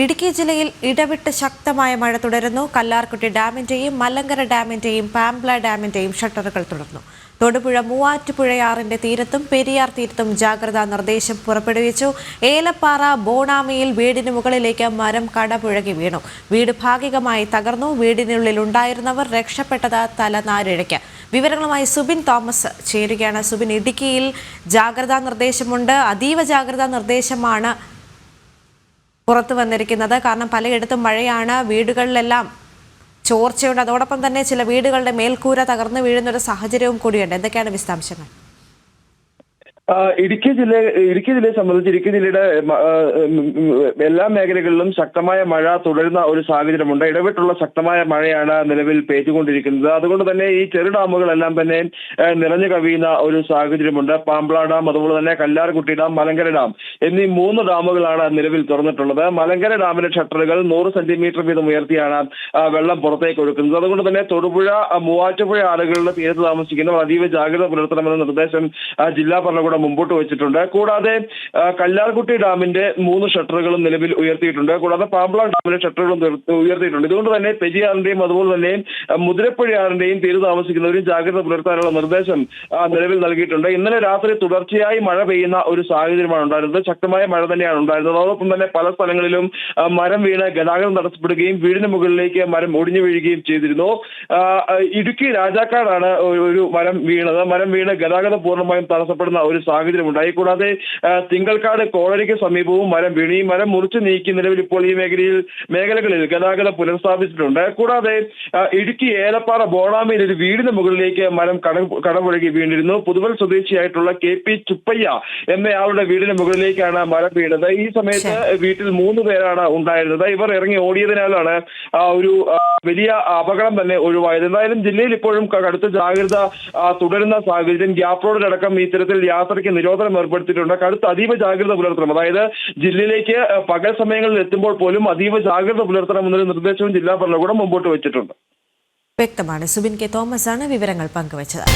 ഇടുക്കി ജില്ലയിൽ ഇടവിട്ട് ശക്തമായ മഴ തുടരുന്നു. കല്ലാർകുട്ടി ഡാമിന്റെയും മലങ്കര ഡാമിന്റെയും പാംപ്ല ഡാമിന്റെയും ഷട്ടറുകൾ തുറന്നു. തൊടുപുഴ മൂവാറ്റുപുഴയാറിന്റെ തീരത്തും പെരിയാർ തീരത്തും ജാഗ്രതാ നിർദ്ദേശം പുറപ്പെടുവിച്ചു. ഏലപ്പാറ ബോണാമിയിൽ വീടിന് മുകളിലേക്ക് മരം കടപുഴകി വീണു. വീട് ഭാഗികമായി തകർന്നു. വീടിനുള്ളിൽ ഉണ്ടായിരുന്നവർ രക്ഷപ്പെട്ടത് തലനാരിഴയ്ക്ക്. വിവരങ്ങളുമായി സുബിൻ തോമസ് ചേരുകയാണ്. സുബിൻ ഇടുക്കിയിൽ ജാഗ്രതാ നിർദ്ദേശമുണ്ട്. അതീവ ജാഗ്രതാ നിർദ്ദേശമാണ് പുറത്തു വന്നിരിക്കുന്നത്. കാരണം പലയിടത്തും മഴയാണ് വീടുകളിലെല്ലാം ചോർച്ചയുണ്ട്. അതോടൊപ്പം തന്നെ ചില വീടുകളുടെ മേൽക്കൂര തകർന്നു വീഴുന്ന ഒരു സാഹചര്യവും കൂടിയുണ്ട്. എന്തൊക്കെയാണ് വിശദാംശങ്ങൾ? ഇടുക്കി ജില്ല ഇടുക്കി ജില്ലയെ സംബന്ധിച്ച് ഇടുക്കി ജില്ലയുടെ എല്ലാ മേഖലകളിലും ശക്തമായ മഴ തുടരുന്ന ഒരു സാഹചര്യമുണ്ട്. ഇടവിട്ടുള്ള ശക്തമായ മഴയാണ് നിലവിൽ പെയ്തുകൊണ്ടിരിക്കുന്നത്. അതുകൊണ്ട് തന്നെ ഈ ചെറു ഡാമുകളെല്ലാം തന്നെ നിറഞ്ഞു കവിയുന്ന ഒരു സാഹചര്യമുണ്ട്. പാമ്പ്ള ഡാം അതുപോലെ തന്നെ കല്ലാർകുട്ടി ഡാം മലങ്കര ഡാം. എന്നീ മൂന്ന് ഡാമുകളാണ് നിലവിൽ തുറന്നിട്ടുള്ളത്. മലങ്കര ഡാമിന്റെ ഷട്ടറുകൾ നൂറ് സെന്റിമീറ്റർ വീതം ഉയർത്തിയാണ് വെള്ളം പുറത്തേക്ക് ഒഴുക്കുന്നത്. അതുകൊണ്ട് തന്നെ തൊടുപുഴ മൂവാറ്റുപുഴ ആളുകളുടെ തീരത്ത് താമസിക്കുന്നവർ അതീവ ജാഗ്രത പുലർത്തണമെന്ന നിർദ്ദേശം ജില്ലാ ഭരണകൂടം മുമ്പോട്ട് വെച്ചിട്ടുണ്ട്. കൂടാതെ കല്ലാർകുട്ടി ഡാമിന്റെ മൂന്ന് ഷട്ടറുകളും നിലവിൽ ഉയർത്തിയിട്ടുണ്ട്. കൂടാതെ പാമ്പള ഡാമിന്റെ ഷട്ടറുകളും ഉയർത്തിയിട്ടുണ്ട്. ഇതുകൊണ്ട് തന്നെ പെരിയാറിന്റെയും അതുപോലെ തന്നെ മുതിരപ്പുഴയാറിന്റെയും തീരത്ത് താമസിക്കുന്നവരും ജാഗ്രത പുലർത്താനുള്ള നിർദ്ദേശം നിലവിൽ നൽകിയിട്ടുണ്ട്. ഇന്നലെ രാത്രി തുടർച്ചയായി മഴ പെയ്യുന്ന ഒരു സാഹചര്യമാണ് ഉണ്ടായിരുന്നത്. ശക്തമായ മഴ തന്നെയാണ് ഉണ്ടായിരുന്നത്. അതോടൊപ്പം തന്നെ പല സ്ഥലങ്ങളിലും മരം വീണ് ഗതാഗതം തടസ്സപ്പെടുകയും വീടിന് മുകളിലേക്ക് മരം ഒടിഞ്ഞു വീഴുകയും ചെയ്തിരുന്നു. ഇടുക്കി രാജാക്കാടാണ് ഒരു- മരം വീണത്. മരം വീണ് ഗതാഗതം പൂർണമായും തടസ്സപ്പെടുന്ന ഒരു സാഹചര്യം ഉണ്ടായി. കൂടാതെ തിങ്കൾക്കാട് കോളനിക്ക് സമീപവും മരം വീണു. ഈ മരം മുറിച്ചു നീക്കി നിലവിൽ ഇപ്പോൾ ഈ മേഖലയിൽ മേഖലകളിൽ ഗതാഗതം പുനഃസ്ഥാപിച്ചിട്ടുണ്ട്. കൂടാതെ ഇടുക്കി ഏലപ്പാറ ബോണാമയിൽ ഒരു വീടിന് മുകളിലേക്ക് മരം കട കടപുഴകി വീണിരുന്നു. പുതുവൽ സ്വദേശിയായിട്ടുള്ള കെ പി ചുപ്പയ്യ എന്നയാളുടെ വീടിന് മുകളിലേക്കാണ് മഴ വീണത്. ഈ സമയത്ത് വീട്ടിൽ മൂന്ന് പേരാണ് ഉണ്ടായിരുന്നത്. ഇവർ ഇറങ്ങി ഓടിയതിനാലാണ് ഒരു വലിയ അപകടം തന്നെ ഒഴിവായത്. എന്തായാലും ജില്ലയിൽ ഇപ്പോഴും കടുത്ത ജാഗ്രത തുടരുന്ന സാഹചര്യം. ഗ്യാപ് റോഡിലടക്കം ഇത്തരത്തിൽ യാത്രയ്ക്ക് നിരോധനം ഏർപ്പെടുത്തിയിട്ടുണ്ട്. കടുത്ത അതീവ ജാഗ്രത പുലർത്തണം. അതായത് ജില്ലയിലേക്ക് പകൽ സമയങ്ങളിൽ എത്തുമ്പോൾ പോലും അതീവ ജാഗ്രത പുലർത്തണം പുലർത്തണമെന്നൊരു നിർദ്ദേശവും ജില്ലാ ഭരണകൂടം മുമ്പോട്ട് വെച്ചിട്ടുണ്ട്. വ്യക്തമാണ്. സുബിൻ കെ തോമസ് ആണ് വിവരങ്ങൾ പങ്കുവച്ചത്.